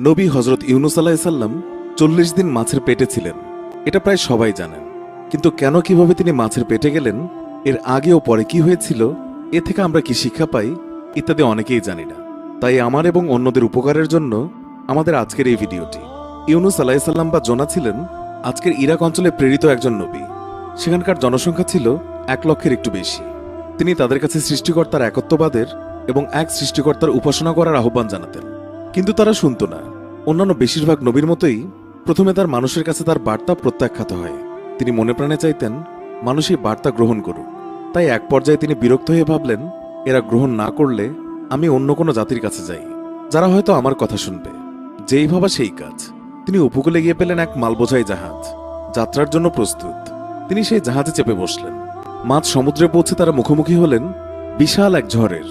নবী হজরত ইউনুস আলাহিসাল্লাম চল্লিশ দিন মাছের পেটে ছিলেন। এটা প্রায় সবাই জানেন। কিন্তু কেন কীভাবে তিনি মাছের পেটে গেলেন? এর আগে ও পরে কি হয়েছিল? এ থেকে আমরা কি শিক্ষা পাই? ইত্যাদি অনেকেই জানি না। তাই আমার এবং অন্যদের উপকারের জন্য আমাদের আজকের এই ভিডিওটি। ইউনুস আলাহিসাল্লাম বা জোনা ছিলেন আজকের ইরাক অঞ্চলে প্রেরিত একজন নবী। সেখানকার জনসংখ্যা ছিল এক লক্ষের একটু বেশি। তিনি তাদের কাছে সৃষ্টিকর্তার একত্ববাদের এবং এক সৃষ্টিকর্তার উপাসনা করার আহ্বান জানাতেন। কিন্তু তারা শুনত না। অন্যান্য বেশিরভাগ নবীর মতোই প্রথমে তার মানুষের কাছে তার বার্তা প্রত্যাখ্যাত হয়। তিনি মনে প্রাণে চাইতেন, মানুষ এই বার্তা গ্রহণ করুক। তাই এক পর্যায়ে তিনি বিরক্ত হয়ে ভাবলেন, এরা গ্রহণ না করলে আমি অন্য কোনো জাতির কাছে যাই। যারা হয়তো আমার কথা শুনবে। যেই ভাবা সেই কাজ। তিনি উপকূলে গিয়ে পেলেন এক মালবোঝাই জাহাজ। যাত্রার জন্য প্রস্তুত। তিনি সেই জাহাজে চেপে বসলেন। মাঝ সমুদ্রে পৌঁছে তারা মুখোমুখি হলেন বিশাল এক ঝড়ের।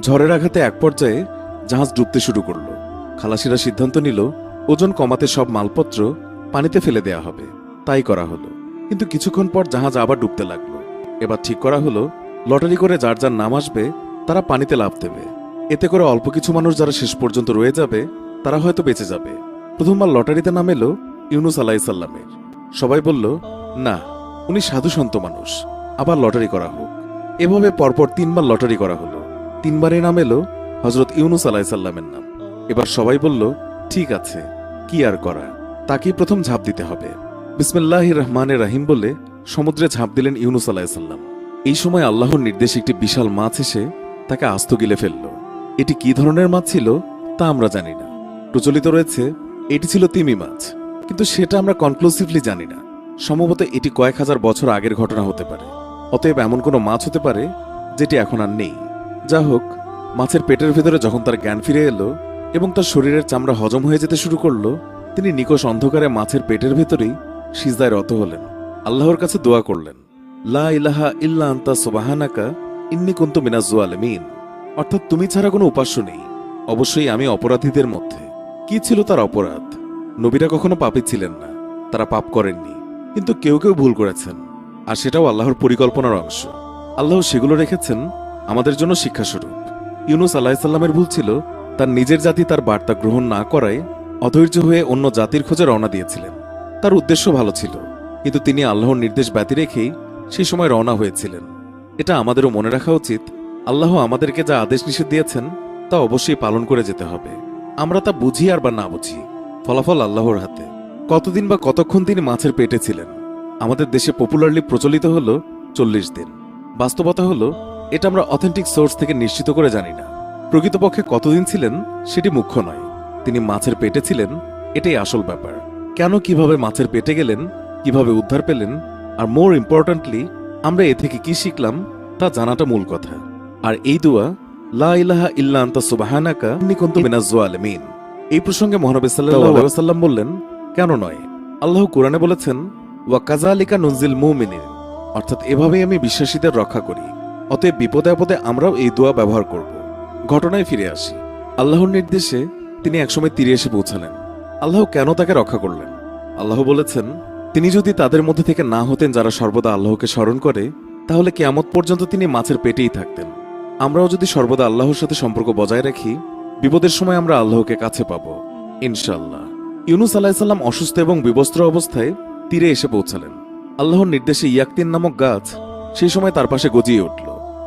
ঝড়ের আঘাতে এক পর্যায়ে জাহাজ ডুবতে শুরু করল। খালাসিরা সিদ্ধান্ত নিল, ওজন কমাতে সব মালপত্র পানিতে ফেলে দেয়া হবে। তাই করা হলো। কিন্তু কিছুক্ষণ পর জাহাজ আবার ডুবতে লাগল। এবার ঠিক করা হলো, লটারি করে যার যার নাম আসবে, তারা পানিতে লাভ দেবে। এতে করে অল্প কিছু মানুষ যারা শেষ পর্যন্ত রয়ে যাবে, তারা হয়তো বেঁচে যাবে। প্রথমবার লটারিতে নাম এলো ইউনুস আলাইসাল্লামের সবাই বলল, না, উনি সাধু সন্ত মানুষ। আবার লটারি করা হোক। এভাবে পরপর তিনবার লটারি করা হলো। তিনবারে নাম এলো হজরত ইউনুস আলাইসাল্লামের নাম। এবার সবাই বলল, ঠিক আছে, কি আর করা? তাকেই প্রথম ঝাঁপ দিতে হবে। বিসমিল্লাহ রহমানের রাহিম বলে সমুদ্রে ঝাঁপ দিলেন ইউনুস আলাইসাল্লাম এই সময় আল্লাহর নির্দেশে একটি বিশাল মাছ এসে তাকে আস্ত গিলে ফেলল। এটি কি ধরনের মাছ ছিল তা আমরা জানি না। প্রচলিত রয়েছে, এটি ছিল তিমি মাছ, কিন্তু সেটা আমরা কনক্লুসিভলি জানি না। সম্ভবত এটি কয়েক হাজার বছর আগের ঘটনা হতে পারে। অতএব এমন কোনো মাছ হতে পারে যেটি এখন আর নেই। যা হোক মাছের পেটের ভেতরে যখন তার জ্ঞান ফিরে এলো এবং তার শরীরের চামড়া হজম হয়ে যেতে শুরু করল, তিনি নিকষ অন্ধকারে মাছের পেটের ভেতরেই সিজদায় রত হলেন। আল্লাহর কাছে দোয়া করলেন, লা ইলাহা ইল্লা আন্তা সুবাহানাকা, ইন্নি কুন্তু মিনাজ আলমিন অর্থাৎ তুমি ছাড়া কোনো উপাস্য নেই। অবশ্যই আমি অপরাধীদের মধ্যে। কি ছিল তার অপরাধ? নবীরা কখনো পাপী ছিলেন না। তারা পাপ করেননি। কিন্তু কেউ কেউ ভুল করেছেন। আর সেটাও আল্লাহর পরিকল্পনার অংশ। আল্লাহ সেগুলো রেখেছেন আমাদের জন্য শিক্ষাস্বরূপ। ইউনুস আলাহিসাল্লামের ভুল ছিল তার নিজের জাতি তার বার্তা গ্রহণ না করায় অধৈর্য হয়ে অন্য জাতির খোঁজে রওনা দিয়েছিলেন। তার উদ্দেশ্য ভালো ছিল, কিন্তু তিনি আল্লাহর নির্দেশ ব্যতি রেখেই সেই সময় রওনা হয়েছিলেন। এটা আমাদেরও মনে রাখা উচিত, আল্লাহ আমাদেরকে যা আদেশ নিষেধ দিয়েছেন, তা অবশ্যই পালন করে যেতে হবে। আমরা তা বুঝি আর বা না বুঝি, ফলাফল আল্লাহর হাতে। কতদিন বা কতক্ষণ তিনি মাছের পেটে ছিলেন? আমাদের দেশে পপুলারলি প্রচলিত হল চল্লিশ দিন। বাস্তবতা হলো, এটা আমরা অথেন্টিক সোর্স থেকে নিশ্চিত করে জানি না। প্রকৃতপক্ষে কতদিন ছিলেন সেটি মুখ্য নয়। তিনি মাছের পেটে ছিলেন, এটাই আসল ব্যাপার। কেন কীভাবে মাছের পেটে গেলেন, কীভাবে উদ্ধার পেলেন, আর মোর ইম্পর্ট্যান্টলি, আমরা এ থেকে কি শিখলাম, তা জানাটা মূল কথা। আর এই দোয়া, লা ইলাহা ইল্লা আনতা সুবহানাকা, ইন্নী মিনাজ জালিমিন এই প্রসঙ্গে মহানবী বললেন, কেন নয়? আল্লাহ কোরআনে বলেছেন, ওয়া কাযালিকা নুনজিল মুমিনিন। অর্থাৎ এভাবেই আমি বিশ্বাসীদের রক্ষা করি। অতএব বিপদে আপদে আমরাও এই দোয়া ব্যবহার করব। ঘটনায় ফিরে আসি। আল্লাহর নির্দেশে তিনি একসময় তীরে এসে পৌঁছালেন। আল্লাহ কেন তাকে রক্ষা করলেন? আল্লাহ বলেছেন, তিনি যদি তাদের মধ্যে থেকে না হতেন যারা সর্বদা আল্লাহকে স্মরণ করে, তাহলে কেয়ামত পর্যন্ত তিনি মাছের পেটেই থাকতেন। আমরাও যদি সর্বদা আল্লাহর সাথে সম্পর্ক বজায় রাখি, বিপদের সময় আমরা আল্লাহকে কাছে পাব। ইনশাল্লাহ ইউনুস আলাহিসাল্লাম অসুস্থ এবং বিবস্ত্র অবস্থায় তীরে এসে পৌঁছালেন। আল্লাহর নির্দেশে ইয়াকতিন নামক গাছ সেই সময় তার পাশে গজিয়ে উঠল।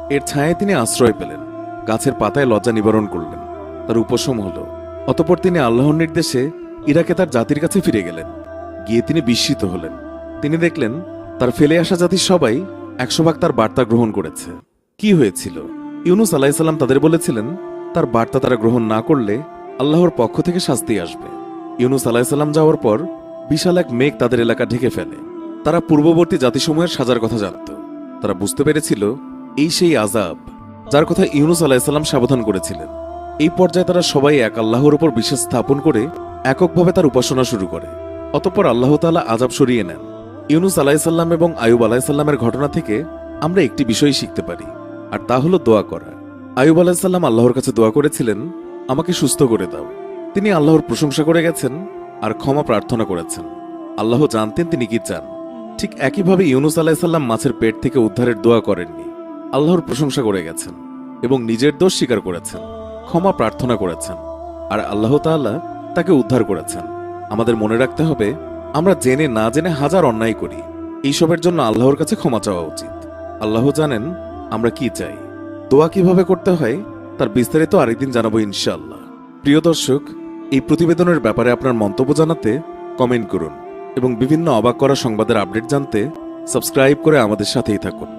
এর ছায়ায় তিনি আশ্রয় পেলেন। গাছের পাতায় লজ্জা নিবারণ করলেন। তার উপশম হল। অতপর তিনি আল্লাহর নির্দেশে ইরাকে তার জাতির কাছে ফিরে গেলেন। গিয়ে তিনি বিস্মিত হলেন। তিনি দেখলেন, তার ফেলে আসা জাতির সবাই একশো ভাগ তার বার্তা গ্রহণ করেছে। কি হয়েছিল? ইউনুস আলাহিসাল্লাম তাদের বলেছিলেন, তার বার্তা তারা গ্রহণ না করলে আল্লাহর পক্ষ থেকে শাস্তি আসবে। ইউনুস আলাহিসাল্লাম যাওয়ার পর বিশাল এক মেঘ তাদের এলাকা ঢেকে ফেলে। তারা পূর্ববর্তী জাতিসমূহের সাজার কথা জানত। তারা বুঝতে পেরেছিল, এই সেই আজাব যার কথা ইউনুস আলাহিসাল্লাম সাবধান করেছিলেন। এই পর্যায়ে তারা সবাই এক আল্লাহর উপর বিশ্বাস স্থাপন করে এককভাবে তার উপাসনা শুরু করে। অতঃপর আল্লাহ তাআলা আজাব সরিয়ে নেন। ইউনুস আলাহিসাল্লাম এবং আয়ুব আলাহিসাল্লামের ঘটনা থেকে আমরা একটি বিষয় শিখতে পারি, আর তা হলো দোয়া করা। আয়ুব আলাহিসাল্লাম আল্লাহর কাছে দোয়া করেছিলেন, আমাকে সুস্থ করে দাও। তিনি আল্লাহর প্রশংসা করে গেছেন আর ক্ষমা প্রার্থনা করেছেন। আল্লাহ জানতেন তিনি কি চান। ঠিক একইভাবে ইউনুস আলাহিসাল্লাম মাছের পেট থেকে উদ্ধারের দোয়া করেননি। আল্লাহর প্রশংসা করে গেছেন এবং নিজের দোষ স্বীকার করেছেন, ক্ষমা প্রার্থনা করেছেন, আর আল্লাহ তাআলা তাকে উদ্ধার করেছেন। আমাদের মনে রাখতে হবে, আমরা জেনে না জেনে হাজার অন্যায় করি, এইসবের জন্য আল্লাহর কাছে ক্ষমা চাওয়া উচিত। আল্লাহ জানেন আমরা কি চাই। দোয়া কীভাবে করতে হয়, তার বিস্তারিত আরেকদিন জানাব ইনশাআল্লাহ। প্রিয় দর্শক, এই প্রতিবেদনের ব্যাপারে আপনার মন্তব্য জানাতে কমেন্ট করুন এবং বিভিন্ন অবাক করা সংবাদের আপডেট জানতে সাবস্ক্রাইব করে আমাদের সাথেই থাকুন।